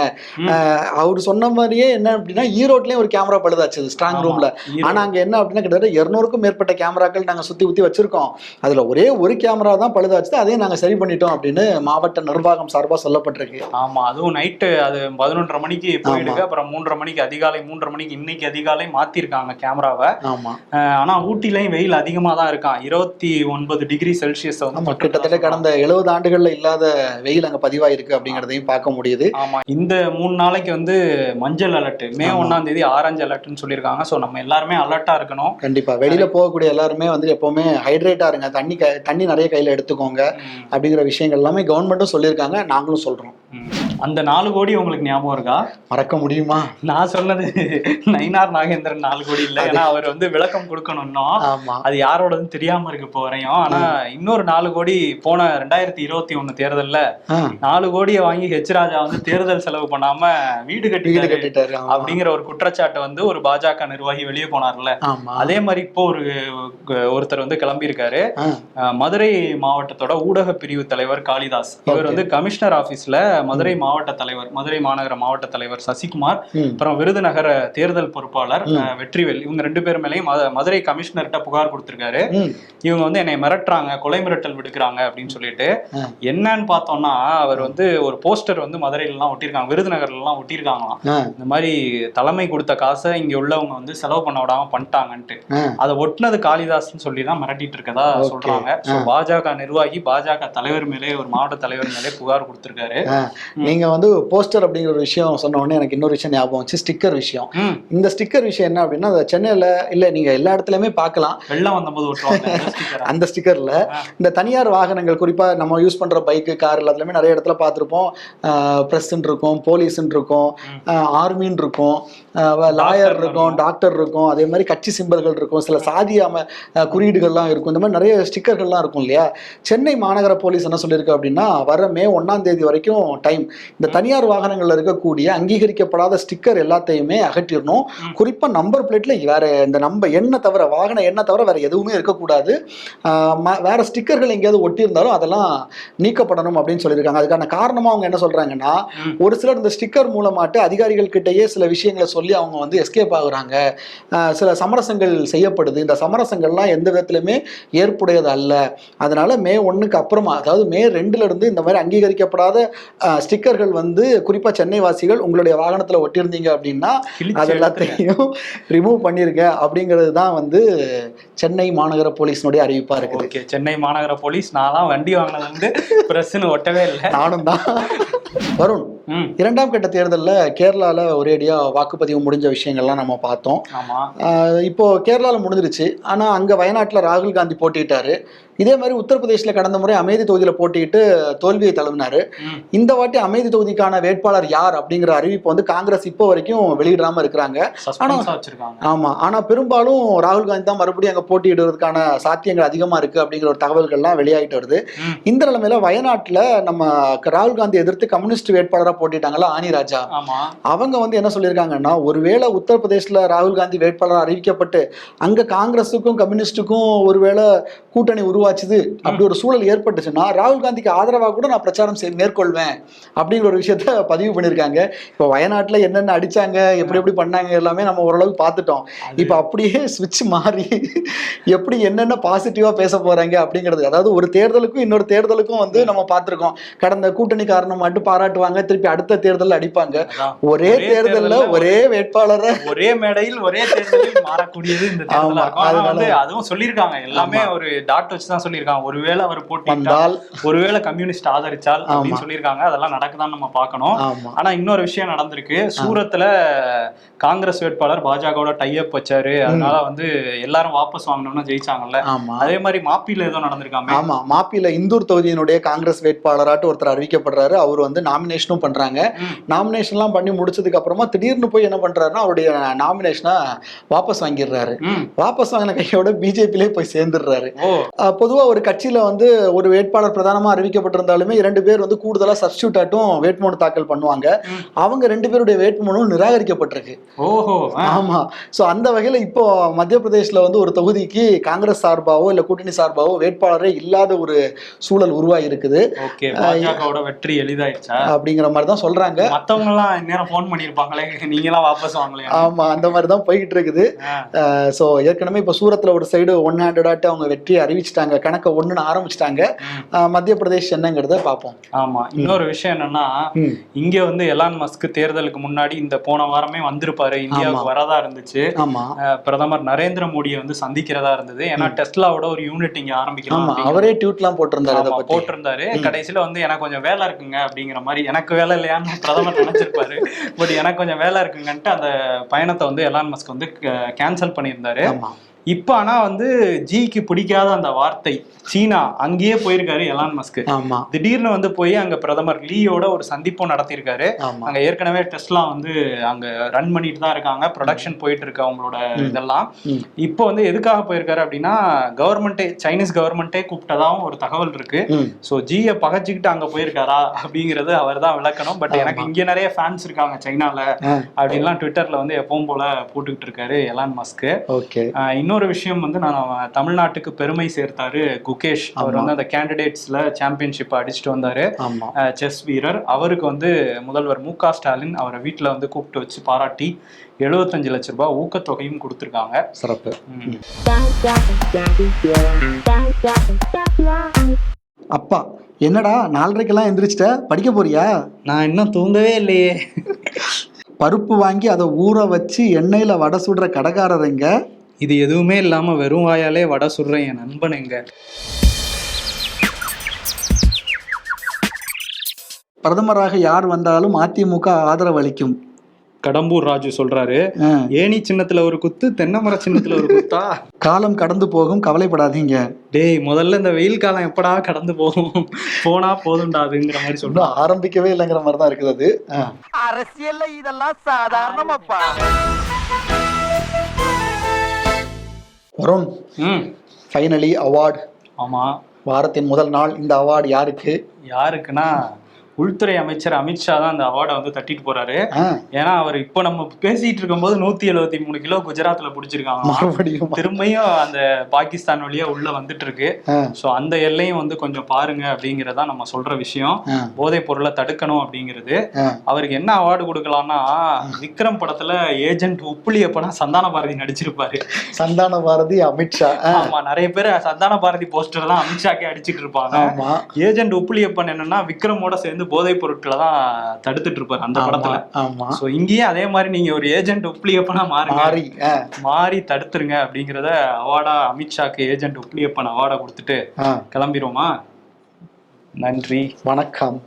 அவர் சொன்ன மாதிரியே என்ன அப்படின்னா ஈரோட்லயும் ஒரு கேமரா பழுதாச்சு. ஸ்ட்ராங். ரூம்ல. ஈரோடு. ஆனா அங்க என்ன அப்படின்னா கிட்டத்தட்ட இருநூறுக்கும் மேற்பட்ட கேமராக்கள் நாங்க சுத்தி ஊத்தி வச்சிருக்கோம். அதுல ஒரே ஒரு கேமரா தான் பழுதாச்சு. அதையும் நாங்க சரி பண்ணிட்டோம் அப்படின்னு மாவட்ட நிர்வாகம் சார்பா சொல்லப்பட்டிருக்கு. ஆமா அதுவும் நைட்டு அது பதினொன்றரை மணிக்கு போயிடுது. அப்புறம் மூன்றரை மணிக்கு அதிகாலை மூன்றரை மணிக்கு இன்னைக்கு அதிகாலை மாத்திருக்காங்க கேமராவை. ஆமா. ஆனா ஊட்டிலையும் வெயில் அதிகமா தான் இருக்கான் இருபத்தி ஒன்பது டிகிரி செல்சியஸ் வந்து கிட்டத்தட்ட. கடந்த எழுபது ஆண்டுகள்ல இல்லாத வெயில் அங்க பதிவாயிருக்கு அப்படிங்கறதையும் பார்க்க முடியுது. ஆமா இந்த மூணு நாளைக்கு வந்து மஞ்சள் அலர்ட் மே. ஒண்ணாம் தேதி ஆரஞ்சு அலர்ட்னு சொல்லியிருக்காங்க. சோ நம்ம எல்லாருமே அலர்ட்டா இருக்கணும். கண்டிப்பா. வெளியில போகக்கூடிய எல்லாருமே வந்து எப்பவுமே ஹைட்ரேட்டா இருங்க. தண்ணி தண்ணி நிறைய கையில எடுத்துக்கோங்க அப்படிங்கிற விஷயங்கள் எல்லாமே கவர்மெண்ட்டும் சொல்லியிருக்காங்க. நாங்களும் சொல்றோம். அந்த நாலு கோடி உங்களுக்கு ஞாபகம் இருக்கா? மறக்க முடியுமா? நான் சொன்னது நயினார் நாகேந்திரன் நாலு கோடி இல்ல. ஏன்னா அவர் வந்து விளக்கம் கொடுக்கணும் இன்னும். ஆமா. அது யாரோடதுன்னு தெரியாம இருக்கு இப்போ வரையும். ஆனா இன்னொரு நாலு கோடி போன ரெண்டாயிரத்தி இருபத்தி ஒண்ணு தேர்தல்ல நாலு கோடியை வாங்கி ஹெச் ராஜா வந்து தேர்தல் செலவு பண்ணாம வீடு வீடு கட்டிட்டாரு. அப்படிங்கிற ஒரு குற்றச்சாட்டை வந்து ஒரு பாஜக நிர்வாகி வெளியே போனார்ல. அதே மாதிரி இப்போ ஒரு ஒருத்தர் வந்து கிளம்பியிருக்காரு. ஆ, அஹ் மதுரை மாவட்டத்தோட ஊடக பிரிவு தலைவர் காளிதாஸ். இவர். வந்து கமிஷனர் ஆபீஸ்ல மதுரை மாவட்ட தலைவர் மதுரை மாநகர மாவட்ட தலைவர் சசிகுமார் அப்புறம் விருதுநகர தேர்தல் பொறுப்பாளர் வெற்றிவேல். இவங்க ரெண்டு பேர் மேலேயும் மத- மதுரை கமிஷனர்கிட்ட புகார் கொடுத்திருக்காரு. இவங்க வந்து என்னை மிரட்டுறாங்க கொலை மிரட்டல் விடுக்கிறாங்க அப்படின்னு சொல்லிட்டு. என்னன்னு பார்த்தோம்னா அவர் வந்து ஒரு போஸ்டர் வந்து மதுரையில எல்லாம் ஒட்டியிருக்காங்க விருதுநகர்ல எல்லாம் ஒட்டியிருக்காங்களாம் இந்த மாதிரி தலைமை கொடுத்த காசை இங்க உள்ளவங்க வந்து செலவு பண்ண விடாம பண்ணிட்டாங்கன்ட்டு. அதை ஒட்டுனது காளிதாஸ்னு சொல்லி தான் மிரட்டிட்டு இருக்கதா. சொல்றாங்க. பாஜக நிர்வாகி பாஜக தலைவர் மேலே ஒரு மாவட்ட தலைவர் மேலே புகார் கொடுத்திருக்காரு. நீங்க வந்து போஸ்டர் அப்படிங்கிற ஒரு விஷயம் சொன்ன உடனே எனக்கு இன்னொரு விஷயம் ஞாபகம் வச்சு ஸ்டிக்கர் விஷயம். இந்த ஸ்டிக்கர் விஷயம் என்ன அப்படின்னா சென்னையில இல்ல நீங்க எல்லா இடத்துலயுமே பார்க்கலாம். வெள்ளம் வந்தபோது அந்த ஸ்டிக்கர்ல. இந்த தனியார் வாகனங்கள் குறிப்பா நம்ம யூஸ் பண்ற பைக்கு கார் எல்லாத்துலயுமே நிறைய இடத்துல பார்த்துருப்போம். ப்ரெஸ்ன்னு இருக்கும் போலீஸ்ன்னு இருக்கும் ஆர்மின்னு இருக்கும் லாயர் இருக்கும் டாக்டர் இருக்கும் அதே மாதிரி கட்சி சிம்பல்கள் இருக்கும் சில சாதி குறியீடுகள்லாம் இருக்கும். இந்த மாதிரி நிறைய ஸ்டிக்கர்கள்லாம் இருக்கும் இல்லையா? சென்னை மாநகர போலீஸ் என்ன சொல்லியிருக்கு அப்படின்னா வர மே ஒன்னாம் தேதி வரைக்கும் டைம் இந்த தனியார் வாகனங்கள்ல இருக்கக்கூடிய அங்கீகரிக்கப்படாத ஸ்டிக்கர் எல்லாத்தையுமே அகற்றிடணும். குறிப்பா நம்பர் பிளேட்ல வேற இந்த நம்ப எண்ணை தவிர வாகன எண்ணை தவிர வேற எதுவுமே இருக்கக்கூடாது. வேற ஸ்டிக்கர்கள் எங்கேயாவது ஒட்டியிருந்தாலும் அதெல்லாம் நீக்கப்படணும் அப்படின்னு சொல்லியிருக்காங்க. அதுக்கான காரணமா அவங்க என்ன சொல்றாங்கன்னா. ஒரு சிலர் இந்த ஸ்டிக்கர் மூலமாட்டு அதிகாரிகள் கிட்டயே சில விஷயங்களை சொல்லி அவங்க வந்து எஸ்கேப் ஆகுறாங்க. சில சமரசங்கள் செய்யப்படுது. இந்த சமரசங்கள்லாம் எந்த விதத்திலுமே ஏற்புடையது அல்ல அதனால மே ஒண்ணுக்கு அப்புறமா அதாவது மே ரெண்டுல இருந்து இந்த மாதிரி அங்கீகரிக்கப்படாத ஸ்டிக்கர்கள் வந்து குறிப்பா சென்னை வாசிகள் உங்களுடைய வாகனத்துல ஒட்டியிருந்தீங்க அப்படின்னா அது எல்லாத்தையும் ரிமூவ் பண்ணிருங்க. அப்படிங்கிறது தான் வந்து சென்னை மாநகர போலீஸினுடைய அறிவிப்பா இருக்குது. ஓகே சென்னை மாநகர போலீஸ் நான்லாம் வண்டி வாங்கினது வந்து பிரஸ்ன்னு ஒட்டவே இல்லை. நானும் தான் வருண் இரண்டாம் கட்ட தேர்தலில் கேரளால ஒரேடியா வாக்குப்பதிவு முடிஞ்ச விஷயங்கள்லாம் நம்ம பார்த்தோம். இப்போ கேரளால முடிஞ்சிருச்சு. ஆனா அங்க வயநாட்டுல ராகுல் காந்தி போட்டியிட்டாரு. இதே மாதிரி உத்தரப்பிரதேஷ்ல கடந்த முறை அமேதி தொகுதியில போட்டியிட்டு தோல்வியை தழுவினாரு. இந்த வாட்டி அமேதி தொகுதிக்கான வேட்பாளர் யார் அப்படிங்கிற அறிவிப்பு வந்து காங்கிரஸ் இப்போ வரைக்கும் வெளியிடாம இருக்கிறாங்க. சஸ்பென்ஸா வச்சிருக்காங்க. ஆமா. ஆனா பெரும்பாலும் ராகுல் காந்தி தான் மறுபடியும் அங்க போட்டியிடுவதற்கான சாத்தியங்கள் அதிகமா இருக்கு அப்படிங்கிற ஒரு தகவல்கள்லாம் வெளியாயிட்டு வருது. இந்த நிலைமையில வயநாட்டுல நம்ம ராகுல் காந்தி எதிர்த்து கம்யூனிஸ்ட் வேட்பாளரா போட்டிட்டாங்களா ஆனி ராஜா. அவங்க வந்து என்ன சொல்லியிருக்காங்கன்னா ஒருவேளை உத்தரப்பிரதேஷ்ல ராகுல் காந்தி வேட்பாளர் அறிவிக்கப்பட்டு அங்க காங்கிரஸுக்கும் கம்யூனிஸ்டுக்கும் ஒருவேளை கூட்டணி உருவாச்சுது அப்படி ஒரு சூழல் ஏற்பட்டுச்சுன்னா ராகுல் காந்திக்கு ஆதரவாக கூட நான் பிரச்சாரம் செய் மேற்கொள்வேன் அப்படிங்கிற ஒரு விஷயத்த பதிவு பண்ணியிருக்காங்க. இப்போ வயநாட்டுல என்னென்ன அடிச்சாங்க எப்படி எப்படி பண்ணாங்க எல்லாமே நம்ம ஓரளவுக்கு பார்த்துட்டோம். இப்போ அப்படியே ஸ்விட்ச் மாறி எப்படி என்னென்ன பாசிட்டிவா பேச போறாங்க அப்படிங்கிறது அதாவது ஒரு தேர்தலுக்கும் இன்னொரு தேர்தலுக்கும் வந்து நம்ம பார்த்திருக்கோம். கடந்த கூட்டணி காரணம் மட்டும் பாராட்டுவாங்க. திருப்பி அடுத்த தேர்தலில் அடிப்பாங்க. ஒரே தேர்தல்ல ஒரே வேட்பாளரை. ஒரே மேடையில் ஒரே தேர்தலில் மாறக்கூடியது இந்த தேர்தலா அதுவும் சொல்லியிருக்காங்க. எல்லாமே ஒரு டாட் வச்சு தான் சொல்லியிருக்காங்க. ஒருவேளை அவர் போட்டிட்டால் வந்தால் ஒருவேளை கம்யூனிஸ்ட் ஆதரிச்சால் அப்படின்னு. சொல்லியிருக்காங்க. அதெல்லாம் நடக்குதான்னு நம்ம பார்க்கணும். ஆனா இன்னொரு விஷயம் நடந்திருக்கு. சூரத்துல காங்கிரஸ் வேட்பாளர் பாஜகவோட டைப் வச்சாரு. அதனால வந்து எல்லாரும் வாபஸ் வாங்கணும்னு ஜெயிச்சாங்கல்ல. அதே மாதிரி மாப்பில ஏதோ நடந்திருக்காங்க ஆமா. மாப்பில இந்தூர் தொகுதியினுடைய காங்கிரஸ் வேட்பாளராட்டு ஒருத்தர் அறிவிக்கப்படுறாரு. அவர் வந்து நாமினேஷனும் பண்றாங்க. ம். நாமினேஷன்லாம் பண்ணி முடிச்சதுக்கு அப்புறமா திடீர்னு போய் என்ன பண்றாருன்னா அவருடைய நாமினேஷனை வாபஸ் வாங்கிடுறாரு. வாபஸ் வாங்கின கையோட பிஜேபிலே போய் சேர்ந்துடுறாரு. பொதுவா ஒரு கட்சியில வந்து ஒரு வேட்பாளர் பிரதானமா அறிவிக்கப்பட்டிருந்தாலுமே இரண்டு பேர் வந்து கூடுதலா சப்ஸ்டியூட் ஆட்டும் வேட்புமனு தாக்கல் பண்ணுவாங்க. அவங்க ரெண்டு பேருடைய வேட்புமனு நிராகரிக்கப்பட்டிருக்கு. ஓஹோ ஆ. ஆமா. சோ அந்த வகையில இப்போ மத்திய பிரதேஷ்ல வந்து ஒரு தொகுதிக்கு காங்கிரஸ் சார்பாவோ இல்ல கூட்டணி சார்பாவோ வேட்பாளரே இல்லாத ஒரு சூழல் உருவாகி இருக்குது ஓகே. பாஜகவோட வெற்றி எளிதாயிடுச்சா. அப்படிங்கிற மாதிரி தான் சொல்றாங்க. மத்தவங்க எல்லாம் இந்நேரம் போன் பண்ணிருப்பாங்களே நீங்க எல்லாம் வாபஸ் வாங்கலையா? ஆமா அந்த மாதிரி தான் போய்கிட்டு இருக்குது. ஸோ ஏற்கனவே இப்போ சூரத்தில் ஒரு சைடு ஒன் ஹேண்டடாட்டு அவங்க வெற்றியை அறிவிச்சிட்டாங்க கணக்கை ஒன்றுன்னு ஆரம்பிச்சிட்டாங்க. மத்திய பிரதேஷ் என்னங்கிறத பார்ப்போம். ஆமா இன்னொரு விஷயம் என்னன்னா. இங்க வந்து எலான் மஸ்க் தேர்தலுக்கு முன்னாடி இந்த போன வாரமே வந்திருப்பாரு இந்தியாவுக்கு வரதா இருந்துச்சு. ஆமா. பிரதமர் நரேந்திர மோடியை வந்து சந்திக்கிறதா இருந்தது. ஏன்னா டெஸ்லாவோட ஒரு யூனிட் இங்க ஆரம்பிக்கலாம் அவரே போட்டிருந்தாரு அதை ஆமா, பத்தி. போட்டிருந்தாரு. கடைசியில வந்து எனக்கு கொஞ்சம் வேலை இருக்குங்க அப்படிங்கிற மாதிரி எனக்கு வேலை இல்லையான்னு பிரதமர் நினைச்சிருப்பாரு. பட் எனக்கு கொஞ்சம் வேலை இருக்குங்கன்ட்டு அந்த பயணத்தை வந்து எலான் மஸ்க் வந்து கேன்சல் பண்ணியிருந்தாரு. இப்ப ஆனா வந்து ஜிக்கு பிடிக்காத அந்த வார்த்தை சீனா அங்கேயே போயிருக்காரு எலான் மஸ்க் ஆமா. திடீர்னு வந்து போய் அங்க பிரதமர் லீயோட ஒரு சந்திப்பும் நடத்தியிருக்காரு. அங்க ஏற்கனவே டெஸ்ட்லாம் வந்து அங்க ரன் பண்ணிட்டு தான் இருக்காங்க. ப்ரொடக்ஷன் போயிட்டு இருக்கு அவங்களோட இதெல்லாம். இப்போ வந்து எதுக்காக போயிருக்காரு அப்படின்னா கவர்மெண்ட்டே சைனீஸ் கவர்மெண்ட்டே கூப்பிட்டதாவும் ஒரு தகவல் இருக்கு. ஸோ ஜியை பகச்சிக்கிட்டு அங்க போயிருக்காரா அப்படிங்கிறது அவர் தான் விளக்கணும். பட் எனக்கு இங்க நிறைய ஃபேன்ஸ் இருக்காங்க சைனால. அப்படின்லாம் ட்விட்டர்ல வந்து எப்பவும் போல போட்டுக்கிட்டு இருக்காரு எலான் ஓகே. ஆஹ் இன்னொரு விஷயம் வந்து நான் தமிழ்நாட்டுக்கு பெருமை சேர்த்தாரு குகேஷ். அவர் வந்து அந்த கேண்டிடேட்ஸ்ல சாம்பியன்ஷிப் அடிச்சுட்டு வந்தாரு. ஆமா. செஸ் வீரர். அவருக்கு வந்து முதல்வர் மு க ஸ்டாலின் அவரை வீட்டில் வந்து கூப்பிட்டு வச்சு பாராட்டி எழுபத்தஞ்சு லட்ச ரூபாய் ஊக்கத்தொகையும் கொடுத்துருக்காங்க. சிறப்பு. அப்பா என்னடா நாலரைக்கெல்லாம் எந்திரிச்சிட்ட? படிக்க போறியா? நான் இன்னும் தூங்கவே இல்லையே. பருப்பு வாங்கி அதை ஊற வச்சு எண்ணெயில வடை சுடுற கடைக்காரர் எங்க? இது எதுவுமே இல்லாம வெறும் வாயாலே வடை சுடுறேன் என் நண்பன் எங்க? பிரதமராக யார் வந்தாலும் அதிமுக ஆதரவு அளிக்கும் கடம்பூர் ராஜு சொல்றாரு. ஏணி சின்னத்துல ஒரு குத்து தென்னைமர சின்னத்துல ஒரு குத்தா? காலம் கடந்து போகும் கவலைப்படாதீங்க. டேய் முதல்ல இந்த வெயில் காலம் எப்படா கடந்து போகும்? போனா போதும்டாதுங்கிற மாதிரி சொல்றான் இன்னும் ஆரம்பிக்கவே இல்லைங்கிற மாதிரி தான் இருக்குது அது. அரசியல்ல இதெல்லாம் சாதாரணமாப்பா. வருண் ஃபைனலி அவார்டு ஆமா. வாரத்தின் முதல் நாள் இந்த அவார்டு யாருக்கு? யாருக்குன்னா உள்துறை அமைச்சர் அமித்ஷா தான் அந்த அவார்டை வந்து தட்டிட்டு போறாரு. ஏன்னா அவர் இப்போ நம்ம பேசிட்டு இருக்கும்போது நூத்தி எழுபத்தி மூணு கிலோ குஜராத்ல பிடிச்சிருக்காங்க திரும்பியும் அந்த பாகிஸ்தான் வழியா உள்ள வந்துட்டு இருக்கு ஸோ அந்த எல்லையும் வந்து கொஞ்சம் பாருங்க அப்படிங்கறதா நம்ம சொல்ற விஷயம். ஆ, போதைப் பொருளை தடுக்கணும் அப்படிங்கிறது. அவருக்கு என்ன அவார்டு கொடுக்கலாம்னா விக்ரம் படத்துல ஏஜென்ட் உப்புளியப்பனா சந்தான பாரதி நடிச்சிருப்பாரு. சந்தான பாரதி அமித்ஷா ஆமா நிறைய பேர் சந்தான பாரதி போஸ்டர் தான் அமித்ஷாக்கே அடிச்சிட்டு இருப்பாங்க. ஏஜென்ட் உப்புளியப்பன் என்னன்னா விக்ரமோட சேர்ந்து போதைப் பொருட்களை தான் தடுத்துட்டு இருப்பாரு அந்த படத்துல. ஆமா. சோ இங்கேயே அதே மாதிரி நீங்க ஒரு ஏஜென்ட் உப்புளியப்பனா மாறுங்க. மாறி ஆ, மாறி தடுத்துருங்க அப்படிங்கிறத அவார்டா அமித்ஷாக்கு ஏஜென்ட் உப்புளியப்பன் அவார்டை கொடுத்துட்டு. கிளம்பிடுவோமா நன்றி. வணக்கம்.